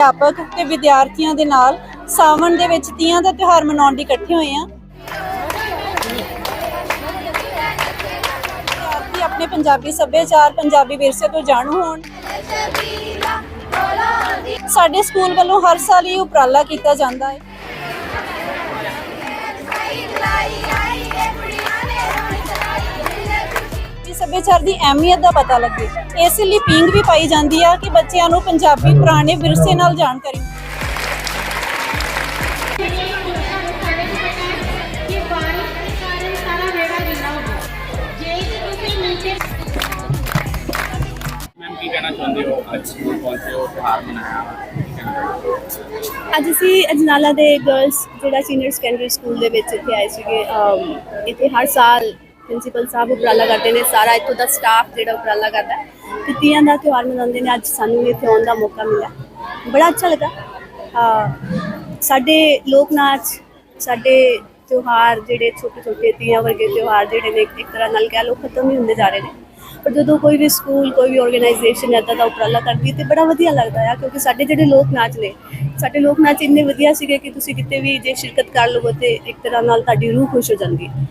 ਅਧਿਆਪਕ ਤੇ ਵਿਦਿਆਰਥੀਆਂ ਦੇ ਨਾਲ ਸਾਵਣ ਦੇ ਵਿੱਚ ਤੀਆਂ ਦਾ ਤਿਉਹਾਰ ਮਨਾਉਣ ਲਈ ਇਕੱਠੇ ਹੋਏ ਆ। ਵਿਦਿਆਰਥੀ ਆਪਣੇ ਪੰਜਾਬੀ ਸੱਭਿਆਚਾਰ, ਪੰਜਾਬੀ ਵਿਰਸੇ ਤੋਂ ਜਾਣੂ ਹੋਣ। ਸਾਡੇ ਸਕੂਲ ਵੱਲੋਂ ਹਰ ਸਾਲ ਇਹ ਉਪਰਾਲਾ ਕੀਤਾ ਜਾਂਦਾ ਹੈ। ਸੱਭਿਆਚਾਰ ਦੀ ਅਹਿਮੀਅਤ ਦਾ ਪਤਾ ਲੱਗੇ। ਇਸ ਲਈ ਪੀਂਗ ਵੀ ਪਾਈ ਜਾਂਦੀ ਆ ਕਿ ਬੱਚਿਆਂ ਨੂੰ ਪੰਜਾਬੀ ਪੁਰਾਣੇ ਵਿਰਸੇ ਨਾਲ ਜਾਣਕਾਰੀ ਕਿ ਕਹਿਣਾ ਚਾਹੁੰਦੇ ਹੋ? ਅੱਜ ਸਕੂਲ ਪਹੁੰਚੇ ਹੋ ਮਨਾਇਆ। ਅਸੀਂ ਅਜਨਾਲਾ ਦੇ ਗਰਲਸ ਜਿਹੜਾ ਸੀਨੀਅਰ ਸੈਕੰਡਰੀ ਸਕੂਲ ਦੇ ਵਿੱਚ ਇੱਥੇ ਆਏ ਸੀਗੇ ਇੱਥੇ ਹਰ ਸਾਲ ਪ੍ਰਿੰਸੀਪਲ ਸਾਹਿਬ ਉਪਰਾਲਾ ਕਰਦੇ ਨੇ, ਸਾਰਾ ਇੱਥੋਂ ਦਾ ਸਟਾਫ ਜਿਹੜਾ ਉਪਰਾਲਾ ਕਰਦਾ ਹੈ। ਤੇ ਤੀਆਂ ਦਾ ਤਿਉਹਾਰ ਮਨਾਉਂਦੇ ਨੇ, ਅੱਜ ਸਾਨੂੰ ਵੀ ਇੱਥੇ ਆਉਣ ਦਾ ਮੌਕਾ ਮਿਲਿਆ। ਬੜਾ ਅੱਛਾ ਲੱਗਾ। ਸਾਡੇ ਲੋਕ ਨਾਚ, ਸਾਡੇ ਤਿਉਹਾਰ ਜਿਹੜੇ ਛੋਟੇ ਛੋਟੇ ਤੀਆਂ ਵਰਗੇ ਤਿਉਹਾਰ ਜਿਹੜੇ ਨੇ, ਇੱਕ ਤਰ੍ਹਾਂ ਨਾਲ ਕਹਿ ਲਓ, ਖਤਮ ਹੀ ਹੁੰਦੇ ਜਾ ਰਹੇ ਨੇ। ਪਰ ਜਦੋਂ ਕੋਈ ਵੀ ਸਕੂਲ, ਕੋਈ ਵੀ ਆਰਗੇਨਾਈਜੇਸ਼ਨ ਇੱਦਾਂ ਦਾ ਉਪਰਾਲਾ ਕਰਦੀ ਹੈ, ਤੇ ਬੜਾ ਵਧੀਆ ਲੱਗਦਾ ਆ, ਕਿਉਂਕਿ ਸਾਡੇ ਜਿਹੜੇ ਲੋਕ ਨਾਚ ਨੇ, ਸਾਡੇ ਲੋਕ ਨਾਚ ਇੰਨੇ ਵਧੀਆ ਸੀਗੇ ਕਿ ਤੁਸੀਂ ਕਿਤੇ ਵੀ ਜੇ ਸ਼ਿਰਕਤ ਕਰ ਲਵੋ, ਤੇ ਇੱਕ ਤਰ੍ਹਾਂ ਨਾਲ ਤੁਹਾਡੀ ਰੂਹ ਖੁਸ਼ ਹੋ ਜਾਂਦੀ ਹੈ।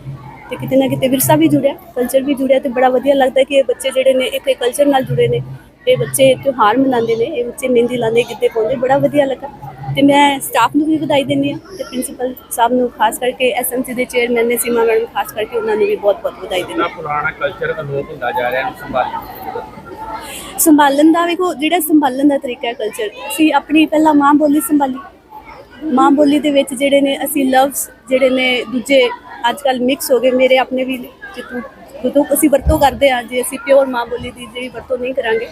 ਤੇ ਕਿਤੇ ਨਾ ਕਿਤੇ ਵਿਰਸਾ ਵੀ ਜੁੜਿਆ ਕਲਚਰ ਵੀ ਜੁੜਿਆ ਤੇ ਬੜਾ ਵਧੀਆ ਲੱਗਦਾ ਕਿ ਇਹ ਬੱਚੇ ਜਿਹੜੇ ਨੇ ਇੱਕ ਕਲਚਰ ਨਾਲ ਜੁੜੇ ਨੇ। ਇਹ ਬੱਚੇ ਤਿਉਹਾਰ ਮਨਾਉਂਦੇ ਨੇ ਇਹ ਬੱਚੇ ਮਹਿੰਦੀ ਲਾਉਂਦੇ ਗਿੱਧੇ ਪਾਉਂਦੇ ਬੜਾ ਵਧੀਆ ਲੱਗਾ। ਤੇ ਮੈਂ ਸਟਾਫ ਨੂੰ ਵੀ ਵਧਾਈ ਦਿੰਦੀ ਹਾਂ ਤੇ ਪ੍ਰਿੰਸੀਪਲ ਸਾਹਿਬ ਨੂੰ ਖਾਸ ਕਰਕੇ ਐਸਐਮਸੀ ਦੇ ਚੇਅਰਮੈਨ ਨੇ ਸੀਮਾ ਮੈਡਮ ਖਾਸ ਕਰਕੇ ਉਹਨਾਂ ਨੂੰ ਵੀ ਬਹੁਤ ਬਹੁਤ ਵਧਾਈ ਦਿੰਦੀ ਹਾਂ। ਪੁਰਾਣਾ ਕਲਚਰ ਅਲੋਪ ਹੁੰਦਾ ਜਾ ਰਿਹਾ ਇਹਨੂੰ ਸੰਭਾਲਣਾ ਸੰਭਾਲਣ ਦਾ ਵੇਖੋ ਜਿਹੜਾ ਸੰਭਾਲਣ ਦਾ ਤਰੀਕਾ ਹੈ ਕਲਚਰ ਅਸੀਂ ਆਪਣੀ ਪਹਿਲਾਂ ਮਾਂ ਬੋਲੀ ਸੰਭਾਲੀ। ਮਾਂ ਬੋਲੀ ਦੇ ਵਿੱਚ ਜਿਹੜੇ ਨੇ ਅਸੀਂ ਲਫ਼ਜ਼ ਜਿਹੜੇ ਨੇ ਦੂਜੇ ਅੱਜ ਕੱਲ ਮਿਕਸ ਹੋ ਗਏ, ਮੇਰੇ ਆਪਣੇ ਵੀ ਜਿੱਥੋਂ, ਜਦੋਂ ਅਸੀਂ ਵਰਤੋਂ ਕਰਦੇ ਆ ਜੇ ਅਸੀਂ ਪਿਓਰ ਮਾਂ ਬੋਲੀ ਦੀ ਜਿਹੜੀ ਵਰਤੋਂ ਨਹੀਂ ਕਰਾਂਗੇ,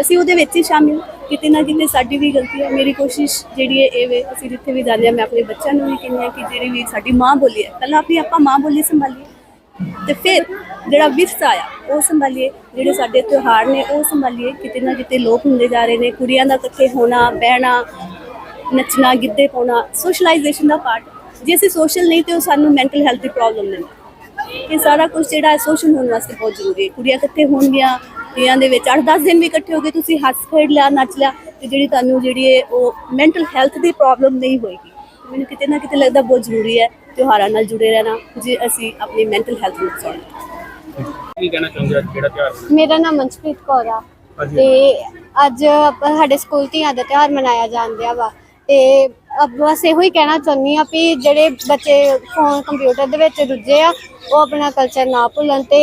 ਅਸੀਂ ਉਹਦੇ ਵਿੱਚ ਹੀ ਸ਼ਾਮਿਲ ਕਿਤੇ ਨਾ ਕਿਤੇ ਸਾਡੀ ਵੀ ਗਲਤੀ ਹੈ, ਮੇਰੀ ਕੋਸ਼ਿਸ਼ ਜਿਹੜੀ ਹੈ ਇਹ ਵੇ, ਅਸੀਂ ਜਿੱਥੇ ਵੀ ਜਾਂਦੇ ਆ ਮੈਂ ਆਪਣੇ ਬੱਚਿਆਂ ਨੂੰ ਵੀ ਕਹਿੰਦੀ ਹਾਂ ਕਿ ਜਿਹੜੀ ਵੀ ਸਾਡੀ ਮਾਂ ਬੋਲੀ ਹੈ, ਪਹਿਲਾਂ ਆਪਣੀ ਆਪਾਂ ਮਾਂ ਬੋਲੀ ਸੰਭਾਲੀਏ, ਤੇ ਫਿਰ ਜਿਹੜਾ ਵਿਰਸਾ ਆ ਉਹ ਸੰਭਾਲੀਏ, ਜਿਹੜੇ ਸਾਡੇ ਤਿਉਹਾਰ ਨੇ, ਉਹ ਸੰਭਾਲੀਏ। ਕਿਤੇ ਨਾ ਕਿਤੇ ਲੋਕ ਹੁੰਦੇ ਜਾ ਰਹੇ ਨੇ, ਕੁੜੀਆਂ ਦਾ ਇਕੱਠੇ ਹੋਣਾ, ਬਹਿਣਾ, ਨੱਚਣਾ, ਗਿੱਧੇ ਪਾਉਣਾ ਸੋਸ਼ਲਾਈਜੇਸ਼ਨ ਦਾ ਪਾਰਟ ਜੇ ਅਸੀਂ ਸੋਸ਼ਲ ਨਹੀਂ ਤੇ ਉਹ ਸਾਨੂੰ ਮੈਂਟਲ ਹੈਲਥ ਦੀ ਪ੍ਰੋਬਲਮ ਨੇ ਇਹ ਸਾਰਾ ਕੁਝ ਜਿਹੜਾ ਹੈ ਸੋਸ਼ਲ ਹੋਣ ਵਾਸਤੇ ਬਹੁਤ ਜ਼ਰੂਰੀ ਹੈ। ਕੁੜੀਆਂ ਇਕੱਠੇ ਹੋਣਗੀਆਂ ਤੀਆਂ ਦੇ ਵਿੱਚ 8-10 ਦਿਨ ਵੀ ਇਕੱਠੇ ਹੋ ਗਏ ਤੁਸੀਂ ਹੱਸ ਖੇਡ ਲਿਆ ਨੱਚ ਲਿਆ ਤੇ ਜਿਹੜੀ ਤੁਹਾਨੂੰ ਜਿਹੜੀ ਹੈ ਉਹ ਮੈਂਟਲ ਹੈਲਥ ਦੀ ਪ੍ਰੋਬਲਮ ਨਹੀਂ ਹੋਏਗੀ। ਮੈਨੂੰ ਕਿਤੇ ਨਾ ਕਿਤੇ ਲੱਗਦਾ ਬਹੁਤ ਜ਼ਰੂਰੀ ਹੈ ਤਿਉਹਾਰਾਂ ਨਾਲ ਜੁੜੇ ਰਹਿਣਾ ਜੇ ਅਸੀਂ ਆਪਣੀ ਮੈਂਟਲ ਹੈਲਥ ਨੂੰ ਬਚਾਉਣਾ ਕੀ ਕਹਿਣਾ ਚਾਹੁੰਦੇ ਅੱਜ ਕਿਹੜਾ ਤਿਉਹਾਰ? ਮੇਰਾ ਨਾਮ ਮਨਪ੍ਰੀਤ ਕੌਰ ਆ। ਤੇ ਅੱਜ ਆਪਾਂ- ਸਾਡੇ ਸਕੂਲ ਧੀਆਂ ਦਾ ਤਿਉਹਾਰ ਮਨਾਇਆ ਜਾਂਦਿਆ ਵਾ। ਤੇ ਬਸ ਇਹੋ ਹੀ ਕਹਿਣਾ ਚਾਹੁੰਦੀ ਆ ਵੀ ਜਿਹੜੇ ਬੱਚੇ ਫੋਨ ਕੰਪਿਊਟਰ ਦੇ ਵਿੱਚ ਰੁੱਝੇ ਆ ਉਹ ਆਪਣਾ ਕਲਚਰ ਨਾ ਭੁੱਲਣ ਤੇ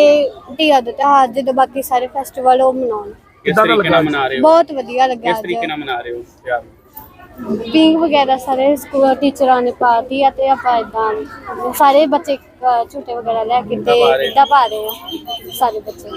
ਧੀਆਂ ਦਾ ਤਿਉਹਾਰ ਜਦੋਂ ਬਾਕੀ ਸਾਰੇ ਫੈਸਟੀਵਲ ਉਹ ਮਨਾਉਣ। ਕਿਸ ਤਰੀਕੇ ਨਾਲ ਮਨਾ ਰਹੇ ਹੋ? ਬਹੁਤ ਵਧੀਆ ਲੱਗਾ ਕਿਸ ਤਰੀਕੇ ਨਾਲ ਮਨਾ ਰਹੇ ਹੋ? ਤਿਉਹਾਰ ਪਿੰਗ ਵਗੈਰਾ ਸਾਰੇ ਸਕੂਲ ਟੀਚਰਾਂ ਨੇ ਪਾਤੀ ਆ ਤੇ ਆਪਾਂ ਇਦਾਂ ਸਾਰੇ ਬੱਚੇ ਅ, ਝੂਟੇ ਵਗੈਰਾ ਲੈ ਕੇ ਤੇ। ਗਿੱਧਾ ਪਾ ਰਹੇ ਆ ਸਾਰੇ ਬੱਚੇ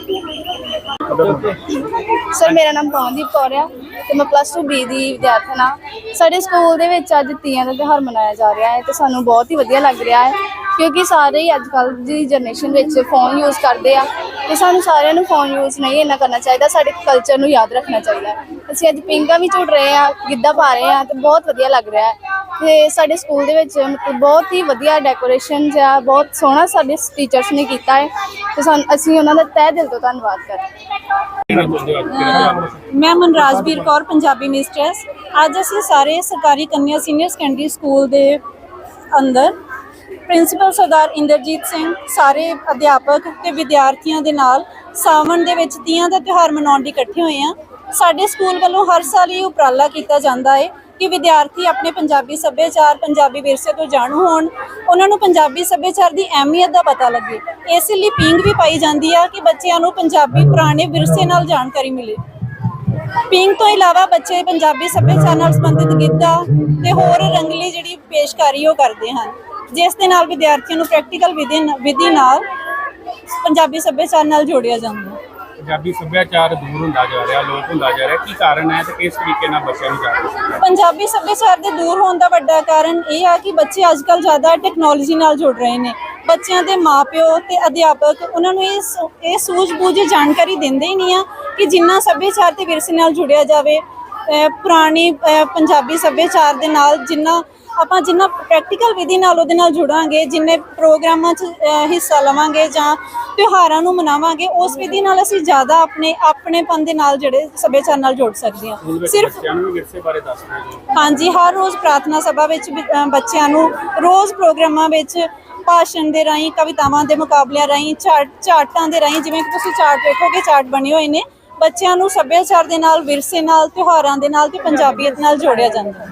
ਸਰ ਮੇਰਾ ਨਾਮ ਪਵਨਦੀਪ ਕੌਰ ਆ ਤੇ ਮੈਂ ਪਲੱਸ 2 ਬੀ ਦੀ ਵਿਦਿਆਰਥਣ ਆ ਸਾਡੇ ਸਕੂਲ ਦੇ ਵਿੱਚ ਅੱਜ ਤੀਆਂ ਦਾ ਤਿਉਹਾਰ ਮਨਾਇਆ ਜਾ ਰਿਹਾ ਹੈ ਤੇ ਸਾਨੂੰ ਬਹੁਤ ਹੀ ਵਧੀਆ ਲੱਗ ਰਿਹਾ ਹੈ ਕਿਉਂਕਿ ਸਾਰੇ ਹੀ ਅੱਜ ਕੱਲ੍ਹ ਦੀ ਜਨਰੇਸ਼ਨ ਵਿੱਚ ਫੋਨ ਯੂਜ਼ ਕਰਦੇ ਆ ਤੇ ਸਾਨੂੰ ਸਾਰਿਆਂ ਨੂੰ ਫੋਨ ਯੂਜ਼ ਨਹੀਂ ਇੰਨਾ ਕਰਨਾ ਚਾਹੀਦਾ ਸਾਡੇ ਕਲਚਰ ਨੂੰ ਯਾਦ ਰੱਖਣਾ ਚਾਹੀਦਾ ਹੈ। ਅਸੀਂ ਅੱਜ ਪਿੰਗਾ ਵੀ ਝੂਟ ਰਹੇ ਆ ਗਿੱਧਾ ਪਾ ਰਹੇ ਆ ਤੇ ਬਹੁਤ ਵਧੀਆ ਲੱਗ ਰਿਹਾ ਹੈ ਤੇ ਸਾਡੇ ਸਕੂਲ ਦੇ ਵਿੱਚ ਮਤਲਬ ਬਹੁਤ ਹੀ ਵਧੀਆ ਡੈਕੋਰੇਸ਼ਨ ਆ ਬਹੁਤ ਸੋਹਣਾ ਸਾਡੇ ਟੀਚਰਸ ਨੇ ਕੀਤਾ ਹੈ ਤੇ ਸਾਨੂੰ ਅਸੀਂ ਉਹਨਾਂ ਦਾ ਤਹਿ ਦਿਲ ਤੋਂ ਧੰਨਵਾਦ ਕਰਦੇ ਹਾਂ। ਮਨਾਇਆ? ਮੈਂ ਮਨਰਾਜਵੀਰ ਕੌਰ ਪੰਜਾਬੀ ਮਿਸਟਰਸ ਅੱਜ ਅਸੀਂ ਸਾਰੇ ਸਰਕਾਰੀ ਕੰਨਿਆ ਸੀਨੀਅਰ ਸੈਕੰਡਰੀ ਸਕੂਲ ਦੇ ਅੰਦਰ ਪ੍ਰਿੰਸੀਪਲ ਸਰਦਾਰ ਇੰਦਰਜੀਤ ਸਿੰਘ ਸਾਰੇ ਅਧਿਆਪਕ ਤੇ ਵਿਦਿਆਰਥੀਆਂ ਦੇ ਨਾਲ ਸਾਵਣ ਦੇ ਵਿੱਚ ਤੀਆਂ ਦਾ ਤਿਉਹਾਰ ਮਨਾਉਣ ਲਈ ਇਕੱਠੇ ਹੋਏ ਆ ਸਾਡੇ ਸਕੂਲ ਵੱਲੋਂ ਹਰ ਸਾਲ ਇਹ ਉਪਰਾਲਾ ਕੀਤਾ ਜਾਂਦਾ ਹੈ। ਕਿ ਵਿਦਿਆਰਥੀ ਆਪਣੇ ਪੰਜਾਬੀ ਸੱਭਿਆਚਾਰ, ਪੰਜਾਬੀ ਵਿਰਸੇ ਤੋਂ ਜਾਣੂ ਹੋਣ, ਉਹਨਾਂ ਨੂੰ ਪੰਜਾਬੀ ਸੱਭਿਆਚਾਰ ਦੀ ਅਹਿਮੀਅਤ ਦਾ ਪਤਾ ਲੱਗੇ। ਇਸ ਲਈ ਪੀਂਗ ਵੀ ਪਾਈ ਜਾਂਦੀ ਆ ਕਿ ਬੱਚਿਆਂ ਨੂੰ ਪੰਜਾਬੀ ਪੁਰਾਣੇ ਵਿਰਸੇ ਨਾਲ ਜਾਣਕਾਰੀ ਮਿਲੇ। ਪਿੰਗ ਤੋਂ ਇਲਾਵਾ ਬੱਚੇ ਪੰਜਾਬੀ ਸੱਭਿਆਚਾਰ ਨਾਲ ਸੰਬੰਧਿਤ ਗਿੱਧਾ ਤੇ ਹੋਰ ਰੰਗਲੀ ਜਿਹੜੀ ਪੇਸ਼ਕਾਰੀ ਉਹ ਕਰਦੇ ਹਨ, ਜਿਸ ਦੇ ਨਾਲ ਵਿਦਿਆਰਥੀਆਂ ਨੂੰ ਪ੍ਰੈਕਟੀਕਲ ਵਿਧੀ ਵਿਧੀ ਨਾਲ ਪੰਜਾਬੀ ਸੱਭਿਆਚਾਰ ਨਾਲ ਜੋੜਿਆ ਜਾਂਦਾ। ਹੈ ਪੰਜਾਬੀ ਸੱਭਿਆਚਾਰ ਦੂਰ ਹੁੰਦਾ ਜਾ ਰਿਹਾ, ਲੋਪ ਹੁੰਦਾ ਜਾ ਰਿਹਾ, ਕੀ ਕਾਰਨ ਹੈ ਤੇ ਕਿਸ ਤਰੀਕੇ ਨਾਲ ਬੱਚਿਆਂ ਨੂੰ ਜਾਗਰੂਕ ਪੰਜਾਬੀ ਸੱਭਿਆਚਾਰ ਦੇ ਦੂਰ ਹੋਣ ਦਾ ਵੱਡਾ ਕਾਰਨ ਇਹ ਆ ਕਿ ਬੱਚੇ ਅੱਜਕੱਲ ਜ਼ਿਆਦਾ ਟੈਕਨੋਲੋਜੀ ਨਾਲ ਜੁੜ ਰਹੇ ਨੇ। ਬੱਚਿਆਂ ਦੇ ਮਾਪਿਓ ਤੇ ਅਧਿਆਪਕ ਉਹਨਾਂ ਨੂੰ ਇਹ ਇਹ ਸੂਝ-ਬੂਝ ਜਾਣਕਾਰੀ ਦਿੰਦੇ ਹੀ ਨਹੀਂ ਆ ਕਿ ਜਿੰਨਾ ਸੱਭਿਆਚਾਰ ਤੇ ਵਿਰਸੇ ਨਾਲ ਜੁੜਿਆ ਜਾਵੇ। ਪੁਰਾਣੀ ਪੰਜਾਬੀ ਸੱਭਿਆਚਾਰ ਦੇ ਨਾਲ ਜਿੰਨਾ ਆਪਾਂ ਜਿੰਨਾ ਪ੍ਰੈਕਟੀਕਲ ਵਿਧੀ ਨਾਲ ਉਹਦੇ ਨਾਲ ਜੁੜਾਂਗੇ ਜਿੰਨੇ ਪ੍ਰੋਗਰਾਮਾਂ 'ਚ ਹਿੱਸਾ ਲਵਾਂਗੇ ਜਾਂ ਤਿਉਹਾਰਾਂ ਨੂੰ ਮਨਾਵਾਂਗੇ ਉਸ ਵਿਧੀ ਨਾਲ ਅਸੀਂ ਜ਼ਿਆਦਾ ਆਪਣੇ ਆਪਣੇਪਨ ਦੇ ਨਾਲ ਜਿਹੜੇ ਸੱਭਿਆਚਾਰ ਨਾਲ ਜੁੜ ਸਕਦੇ ਹਾਂ। ਸਿਰਫ ਹਾਂਜੀ ਹਰ ਰੋਜ਼ ਪ੍ਰਾਰਥਨਾ ਸਭਾ ਵਿੱਚ ਬੱਚਿਆਂ ਨੂੰ ਰੋਜ਼ ਪ੍ਰੋਗਰਾਮਾਂ ਵਿੱਚ ਭਾਸ਼ਣ ਦੇ ਰਾਹੀਂ ਕਵਿਤਾਵਾਂ ਦੇ ਮੁਕਾਬਲਿਆਂ ਰਾਹੀਂ ਚਾਰਟਾਂ ਦੇ ਰਾਹੀਂ ਜਿਵੇਂ ਕਿ ਤੁਸੀਂ ਚਾਰਟ ਵੇਖੋਗੇ ਚਾਰਟ ਬਣੇ ਹੋਏ ਨੇ ਬੱਚਿਆਂ ਨੂੰ ਸੱਭਿਆਚਾਰ ਦੇ ਨਾਲ ਵਿਰਸੇ ਨਾਲ ਤਿਉਹਾਰਾਂ ਦੇ ਨਾਲ ਤੇ ਪੰਜਾਬੀਅਤ ਨਾਲ ਜੋੜਿਆ ਜਾਂਦਾ ਹੈ।